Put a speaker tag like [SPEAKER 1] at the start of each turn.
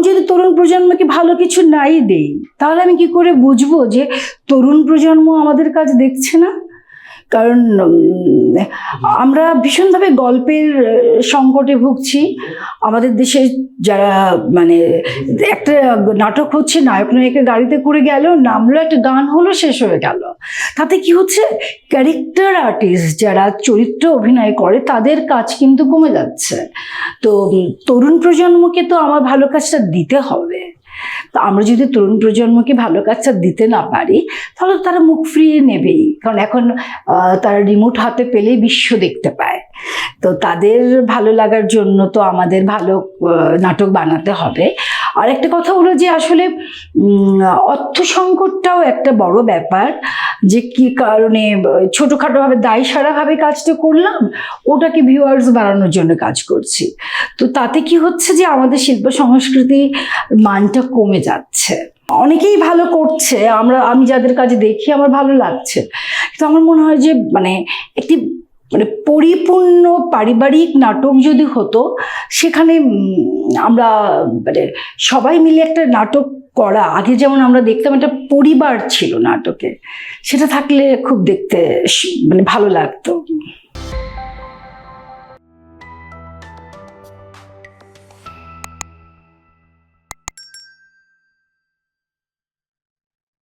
[SPEAKER 1] আমি যদি তরুণ প্রজন্মকে ভালো কিছু নাই দেই, তাহলে আমি কি করে বুঝব যে তরুণ প্রজন্ম আমাদের কাজ দেখছে না? কারণ আমরা ভীষণভাবে গল্পের সংকটে ভুগছি। আমাদের দেশে যারা মানে একটা নাটক হচ্ছে, নায়ক নায়িকা গাড়িতে করে গেল, নামলো, একটা গান হলো, শেষ হয়ে গেল। তাতে কি হচ্ছে? ক্যারেক্টার আর্টিস্ট যারা চরিত্র অভিনয় করে, তাদের কাজ কিন্তু কমে যাচ্ছে। তো তরুণ প্রজন্মকে তো আমার ভালো কাজটা দিতে হবে। তো আমরা যদি তরুণ প্রজন্মকে ভালো কাজটা দিতে না পারি, তাহলে তারা মুখ ফিরিয়ে নেবেই। কারণ এখন তারা রিমোট হাতে পেলেই বিশ্ব দেখতে পায়। তো তাদের ভালো লাগার জন্য তো আমাদের ভালো নাটক বানাতে হবে। আর একটা কথা হলো যে আসলে অর্থ সংকটটাও একটা বড় ব্যাপার। যে কি কারণে, ছোটোখাটোভাবে দায় সারাভাবে কাজটা করলাম, ওটাকে ভিউয়ার্স বাড়ানোর জন্য কাজ করছি। তো তাতে কি হচ্ছে যে, আমাদের শিল্প সংস্কৃতি মানটা কমে যাচ্ছে। অনেকেই ভালো করছে, আমরা, আমি যাদের কাজে দেখি, আমার ভালো লাগছে। তো আমার মনে হয় যে মানে একটি মানে পরিপূর্ণ পারিবারিক নাটক যদি হতো, সেখানে আমরা মানে সবাই মিলে একটা নাটক করা। আগে যেমন আমরা দেখতাম একটা পরিবার ছিল নাটকে, সেটা থাকলে খুব দেখতে মানে ভালো লাগতো।